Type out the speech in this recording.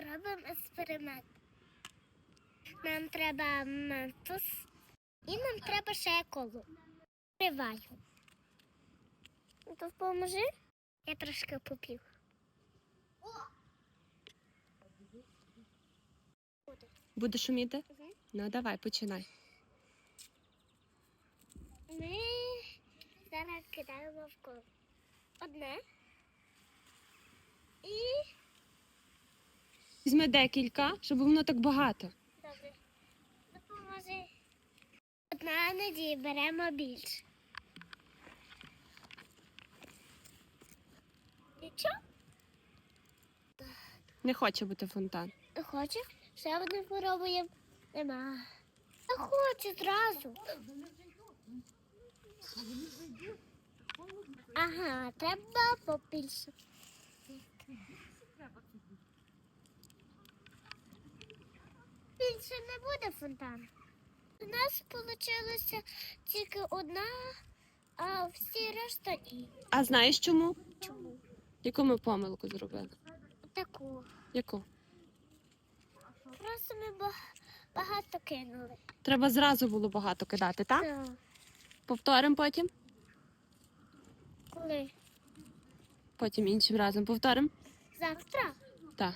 робимо експеримент. Нам треба ментос і нам треба ще коло. Триваю. Допоможи. Я трошки попів. Буде шуміти? Мгм. Ну давай, починай. Ми зараз кидаємо в коло. Одне. І Візьми декілька, щоб воно так багато. добре. Допоможи. Одна надія беремо більше. Нічого? Не хоче бути фонтан. Хоче? Ще одне спробуємо. Нема. Я хочу зразу. Ага, треба побільше. Більше не буде фонтану. У нас вийшло тільки одна, а всі решта ні. А знаєш чому? Чому? Яку ми помилку зробили? Таку. Яку? Просто ми багато кинули. Треба зразу було багато кидати, так? Так. Повторимо потім. Коли? Потім іншим разом повторимо. Завтра? Так.